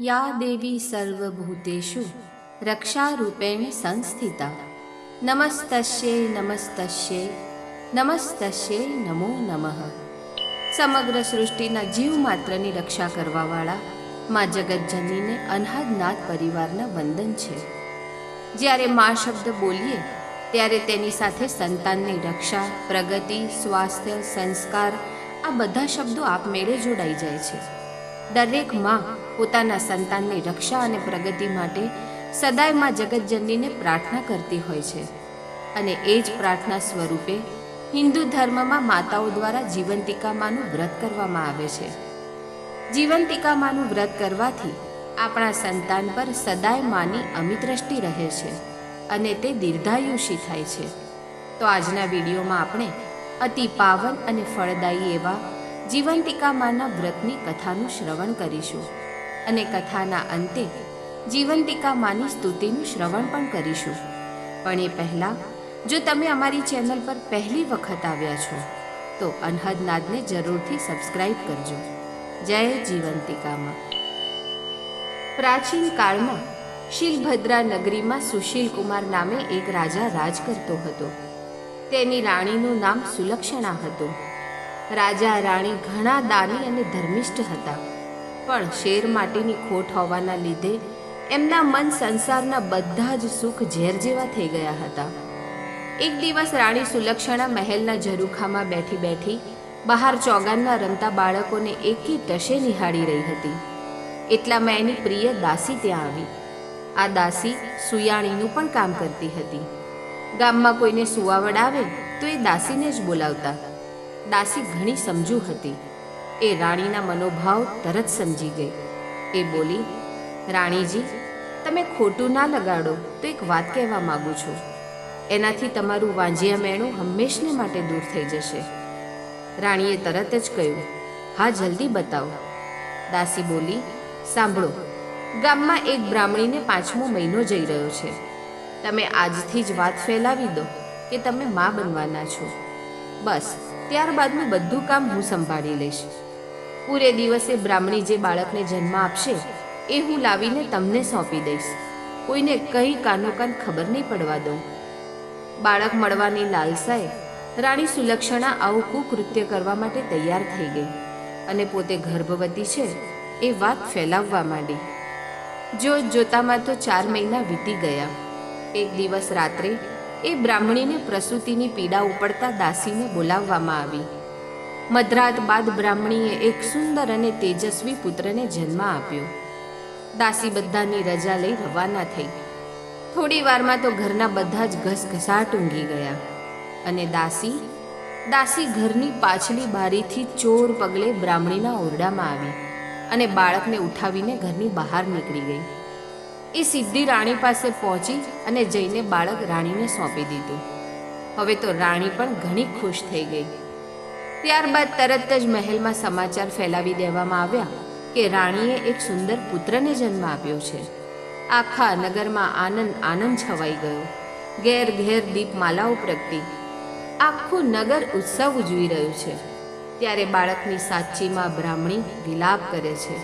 યા દેવી સર્વભૂતેષુ રક્ષારૂપેણ સંસ્થિતા નમસ્તસ્યે નમસ્તસ્યે નમસ્તશ્યે નમો નમઃ સમગ્ર સૃષ્ટિના જીવ માત્રની રક્ષા કરવાવાળા મા જગતજનીને અનહદનાથ પરિવારના વંદન છે જ્યારે મા શબ્દ બોલીએ ત્યારે તેની સાથે સંતાનની રક્ષા પ્રગતિ સ્વાસ્થ્ય સંસ્કાર આ બધા શબ્દો આપમેળે જોડાઈ જાય છે દરેકમાં પોતાના સંતાનની રક્ષા અને પ્રગતિ માટે સદાયમાં જગતજનનીને પ્રાર્થના કરતી હોય છે. અને એ જ પ્રાર્થના સ્વરૂપે હિન્દુ ધર્મમાં માતાઓ દ્વારા જીવંતિકામાનું વ્રત કરવામાં આવે છે. જીવંતિકામાનું વ્રત કરવાથી આપણા સંતાન પર સદાય માની અમિત રહે છે અને તે દીર્ઘાયુષી થાય છે. તો આજના વિડીયોમાં આપણે અતિ પાવન અને ફળદાયી એવા જીવંતિકા માના વ્રતની કથાનું શ્રવણ કરીશું. અને કથાના અંતે જીવંતિકામાની સ્તુતિનું શ્રવણ પણ કરીશું. પણ એ પહેલાં, જો તમે અમારી ચેનલ પર પહેલી વખત આવ્યા છો, તો અનહદનાદને જરૂરથી સબસ્ક્રાઈબ કરજો. જય જીવંતિકામાં પ્રાચીન કાળમાં શીલભદ્રા નગરીમાં સુશીલ કુમાર નામે એક રાજા રાજ કરતો હતો. તેની રાણીનું નામ સુલક્ષણા હતું. રાજા રાણી ઘણા દાની અને ધર્મિષ્ઠ હતા. પણ શેર માટેની ખોટ હોવાના લીધે એમના મન સંસારના બધા જ સુખ ઝેર જેવા થઈ ગયા હતા. એક દિવસ રાણી સુલક્ષણા મહેલના ઝરૂખામાં બેઠી બેઠી બહાર ચોગાનના રમતા બાળકોને એકી ટશે નિહાળી રહી હતી. એટલામાં એની પ્રિય દાસી ત્યાં આવી. આ દાસી સુયાણીનું પણ કામ કરતી હતી. ગામમાં કોઈને સુવાવડ આવે તો એ દાસીને જ બોલાવતા. દાસી ઘણી સમજુ હતી. એ રાણીના મનોભાવ તરત સમજી ગઈ. એ બોલી, રાણીજી, તમે ખોટું ના લગાડો, તો એક વાત કહેવા માગું છું. એનાથી તમારું વાંજિયા મેણું હંમેશને માટે દૂર થઈ જશે. રાણીએ તરત જ કહ્યું, હા, જલ્દી બતાવો. દાસી બોલી, સાંભળો, ગામમાં એક બ્રાહ્મણીને પાંચમો મહિનો જઈ રહ્યો છે. તમે આજથી જ વાત ફેલાવી દો કે તમે મા બનવાના છો. બસ, ત્યારબાદનું બધું કામ હું સંભાળી લઈશ. પૂરે દિવસે બ્રાહ્મણી જે બાળકને જન્મ આપશે, એ હું લાવીને તમને સોંપી દઈશ. કોઈને કંઈ કાનો કાન ખબર નહીં પડવા દઉં. બાળક મળવાની લાલસાએ રાણી સુલક્ષણા આવું કુકૃત્ય કરવા માટે તૈયાર થઈ ગઈ અને પોતે ગર્ભવતી છે એ વાત ફેલાવવા માંડી. જો જોતામાં તો ચાર મહિના વીતી ગયા. એક દિવસ રાત્રે એ બ્રાહ્મણીને પ્રસૂતિની પીડા ઉપડતા દાસીને બોલાવવામાં આવી. મધરાત બાદ બ્રાહ્મણીએ એક સુંદર અને તેજસ્વી પુત્રને જન્મ આપ્યો. દાસી બધાની રજા લઈ રવાના થઈ. થોડી વારમાં તો ઘરના બધા જ ઘસઘસાટ ઊંઘી ગયા. અને દાસી દાસી ઘરની પાછલી બારીથી ચોર પગલે બ્રાહ્મણીના ઓરડામાં આવી અને બાળકને ઉઠાવીને ઘરની બહાર નીકળી ગઈ. એ સીધી રાણી પાસે પહોંચી અને જઈને બાળક રાણીને સોંપી દીધું. હવે તો રાણી પણ ઘણી ખુશ થઈ ગઈ. ત્યારબાદ તરત જ મહેલમાં સમાચાર ફેલાવી દેવામાં આવ્યા કે રાણીએ એક સુંદર પુત્રને જન્મ આપ્યો છે. આખા નગરમાં આનંદ આનંદ છવાઈ ગયો. ઘેર ઘેર દીપમાલાઓ પ્રગટી. આખું નગર ઉત્સવ ઉજવી રહ્યું છે. ત્યારે બાળકની સાચીમાં બ્રાહ્મણી વિલાપ કરે છે.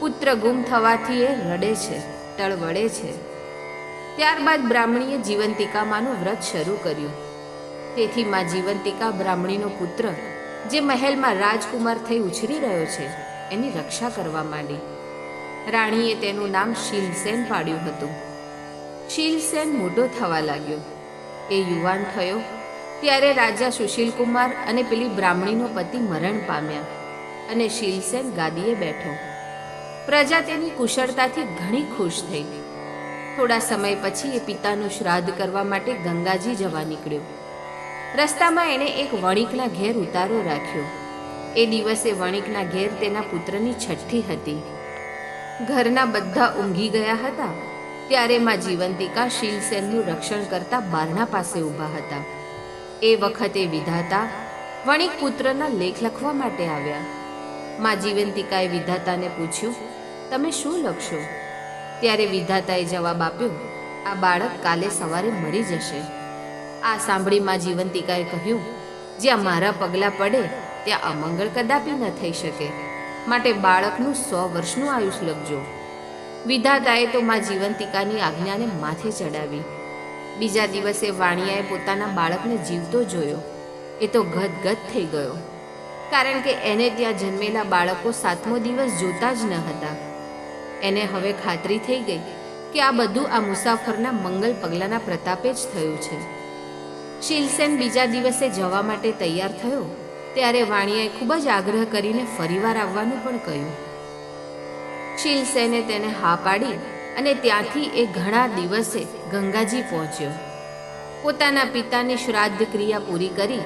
પુત્ર ગુમ થવાથી એ રડે છે, ટળવળે છે. ત્યારબાદ બ્રાહ્મણીએ જીવંતિકામાનું વ્રત શરૂ કર્યું. તેથી માં જીવંતિકા બ્રાહ્મણીનો પુત્ર જે મહેલમાં રાજકુમાર થઈ ઉછરી રહ્યો છે, એની રક્ષા કરવા માંડી. રાણીએ તેનું નામ શીલસેન પાડ્યું હતું. શીલસેન મોટો થવા લાગ્યો. એ યુવાન થયો, ત્યારે રાજા સુશીલકુમાર અને પેલી બ્રાહ્મણીનો પતિ મરણ પામ્યા અને શીલસેન ગાદીએ બેઠો. પ્રજા તેની કુશળતાથી ઘણી ખુશ થઈ. થોડા સમય પછી એ પિતાનું શ્રાદ્ધ કરવા માટે ગંગાજી જવા નીકળ્યો. રસ્તામાં એણે એક વણિકના ઘેર ઉતારો રાખ્યો. એ દિવસે વણિકના ઘેર તેના પુત્રની છઠ્ઠી હતી. ઘરના બધા ઊંઘી ગયા હતા, ત્યારે માં જીવંતિકા શીલસેનનું રક્ષણ કરતા બારણા પાસે ઊભા હતા. એ વખતે વિધાતા વણિક પુત્રના લેખ લખવા માટે આવ્યા. માં જીવંતિકાએ વિધાતાને પૂછ્યું, તમે શું લખશો? ત્યારે વિધાતાએ જવાબ આપ્યો, આ બાળક કાલે સવારે મરી જશે. આ સાંભળી માં જીવંતિકાએ કહ્યું, જ્યાં મારા પગલાં પડે, ત્યાં અમંગળ કદાપી ન થઈ શકે. માટે બાળકનું સો વર્ષનું આયુષ લખજો. વિધાતાએ તો માં જીવંતિકાની આજ્ઞાને માથે ચડાવી. બીજા દિવસે વાણિયાએ પોતાના બાળકને જીવતો જોયો. એ તો ગદગદ થઈ ગયો. કારણ કે એને ત્યાં જન્મેલા બાળકો સાતમો દિવસ જોતા જ ન હતા. એને હવે ખાતરી થઈ ગઈ કે આ બધું આ મુસાફરના મંગલ પગલાના પ્રતાપે જ થયું છે. શિલસેન બીજા દિવસે જવા માટે તૈયાર થયો, ત્યારે વાણિયાએ ખૂબ જ આગ્રહ કરીને ફરીવાર આવવાનું પણ કહ્યું. શિલસેને તેને હા પાડી અને ત્યાંથી એ ઘણા દિવસે ગંગાજી પહોંચ્યો. પોતાના પિતાની શ્રાદ્ધ ક્રિયા પૂરી કરી,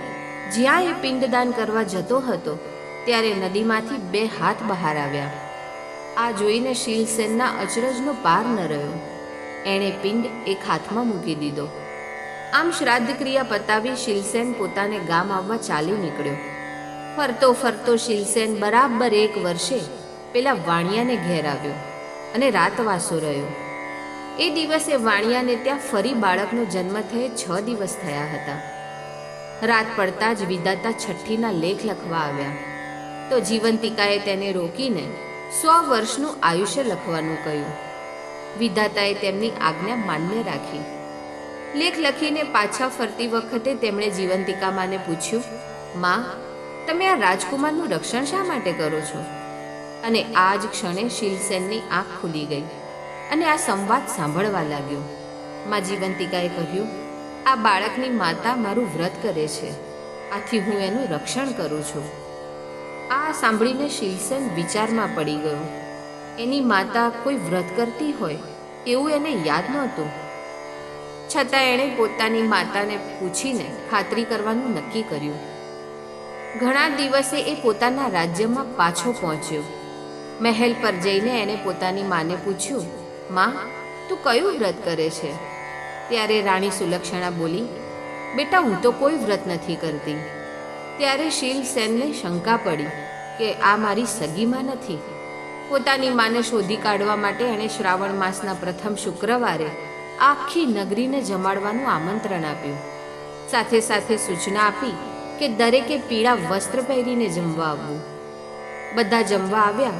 જ્યાં એ પિંડદાન કરવા જતો હતો, ત્યારે નદીમાંથી બે હાથ બહાર આવ્યા. આ જોઈને શિલસેનના અચરજનો પાર ન રહ્યો. એણે પિંડ એક હાથમાં મૂકી દીધો. આમ શ્રાદ્ધ ક્રિયા પતાવી શિલસેન પોતાને ગામ આવવા ચાલી નીકળ્યો. ફરતો ફરતો શિલસેન બરાબર એક વર્ષે પેલા વાણિયાને ઘેર આવ્યો અને રાતવાસો રહ્યો. એ દિવસે વાણિયાને ત્યાં ફરી બાળકનો જન્મ થયે છ દિવસ થયા હતા. રાત પડતા જ વિદાતા છઠ્ઠીના લેખ લખવા આવ્યા. તો જીવંતિકાએ તેને રોકીને સો વર્ષનું આયુષ્ય લખવાનું કહ્યું. વિધાતાએ તેમની આજ્ઞા માન્ય રાખી. લેખ લખીને પાછા ફરતી વખતે તેમણે જીવંતિકામાને પૂછ્યું, માં, તમે આ રાજકુમારનું રક્ષણ શા માટે કરો છો? અને આ જ ક્ષણે શિલસેનની આંખ ખુલી ગઈ અને આ સંવાદ સાંભળવા લાગ્યો. માં જીવંતિકાએ કહ્યું, આ બાળકની માતા મારું વ્રત કરે છે. આથી હું એનું રક્ષણ કરું છું. આ સાંભળીને શિલસેન વિચારમાં પડી ગયો. એની માતા કોઈ વ્રત કરતી હોય એવું એને યાદ નહોતું. છતાં એણે પોતાની માતાને પૂછીને ખાતરી કરવાનું નક્કી કર્યું. ઘણા દિવસે એ પોતાના રાજ્યમાં પાછો પહોંચ્યો. મહેલ પર જઈને એણે પોતાની માને પૂછ્યું, માં, તું કયું વ્રત કરે છે? ત્યારે રાણી સુલક્ષણા બોલી, બેટા, હું તો કોઈ વ્રત નથી કરતી. ત્યારે શીલસેનને શંકા પડી કે આ મારી સગીમાં નથી. પોતાની માને શોધી કાઢવા માટે એણે શ્રાવણ માસના પ્રથમ શુક્રવારે આખી નગરીને જમાડવાનું આમંત્રણ આપ્યું. સાથે સાથે સૂચના આપી કે દરેકે પીળા વસ્ત્ર પહેરીને જમવા આવવું. બધા જમવા આવ્યા,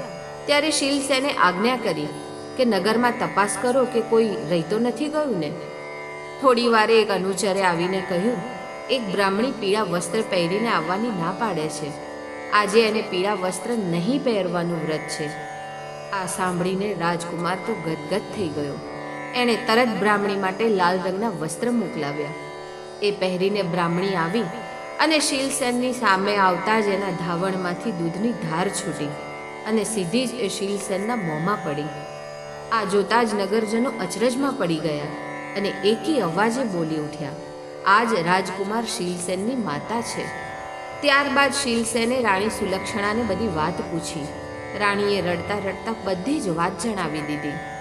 ત્યારે શિલસેને આજ્ઞા કરી કે નગરમાં તપાસ કરો કે કોઈ રહેતો નથી ગયું ને. થોડી વારે એક અનુચરે આવીને કહ્યું, એક બ્રાહ્મણી પીળા વસ્ત્ર પહેરીને આવવાની ના પાડે છે. આજે એને પીળા વસ્ત્ર નહીં પહેરવાનું વ્રત છે. આ સાંભળીને રાજકુમાર તો ગદગદ થઈ ગયો. એણે તરત બ્રાહ્મણી માટે લાલ રંગના વસ્ત્ર મોકલાવ્યા. એ પહેરીને બ્રાહ્મણી આવી અને શીલસેનની સામે આવતા જ એના ધાવણમાંથી દૂધની ધાર છૂટી અને સીધી જ એ શીલસેનના મોંમાં પડી. આ જોતા જ નગરજનો અચરજમાં પડી ગયા અને એકી અવાજે બોલી ઉઠ્યા, આજ રાજકુમાર શીલસેનની માતા છે. ત્યારબાદ શીલસેને રાણી સુલક્ષણાને બધી વાત પૂછી. રાણીએ રડતા રડતા બધી જ વાત જણાવી દીધી.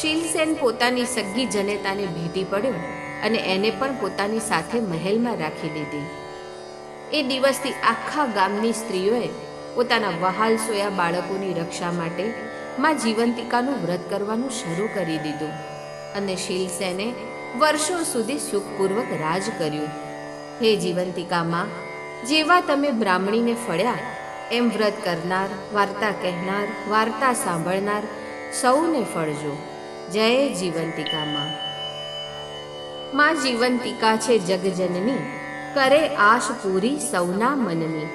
શીલસેન પોતાની સગ્ગી જનેતાને ભેટી પડ્યો અને એને પણ પોતાની સાથે મહેલમાં રાખી દીધી એ દિવસથી આખા ગામની સ્ત્રીઓએ પોતાના વહાલ સોયા બાળકોની રક્ષા માટે માં જીવંતિકાનું વ્રત કરવાનું શરૂ કરી દીધું અને શીલસેને વર્ષો સુધી સુખપૂર્વક રાજ કર્યું. હે જીવંતિકામાં જેવા તમે બ્રાહ્મણીને ફળ્યા, એમ વ્રત કરનાર, વાર્તા કહેનાર, વાર્તા સાંભળનાર સૌને ફળજો. જય જીવંતિકા માં જીવંતિકા છે જગજનની. કરે આશ પૂરી સૌના મનની.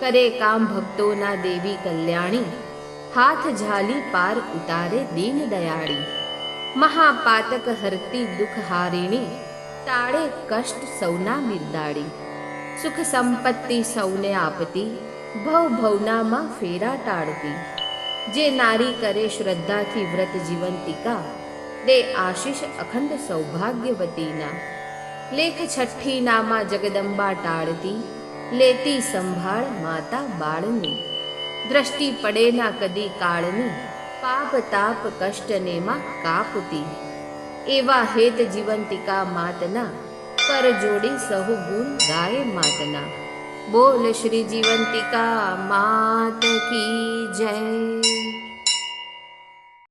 કરે કામ ભક્તોના દેવી કલ્યાણી. હાથ ઝાલી પાર ઉતારે દીન દયાળી. મહાપાતક હરતી દુઃખ હારીણી. તાળે કષ્ટ સૌના મિરદાડી સુખ સંપત્તિ સૌને આપતી. ભવ ભવનામાં ફેરા ટાળતી. જે નારી કરે શ્રદ્ધાથી વ્રત જીવંતિકા, દે આશીષ અખંડ સૌભાગ્યવતીના. લેખ છઠ્ઠી નામાં જગદંબા ટાળતી, લેતી સંભાળ માતા બાળની. દ્રષ્ટિ પડે ના કદી કાળની, પાપ તાપ કષ્ટને માં કાપતી. એવા હેત જીવંતિકા માતના પર જોડી સહુ ગુણ ગાય માતના. બોલ શ્રી જીવંતિકા માત કી જય.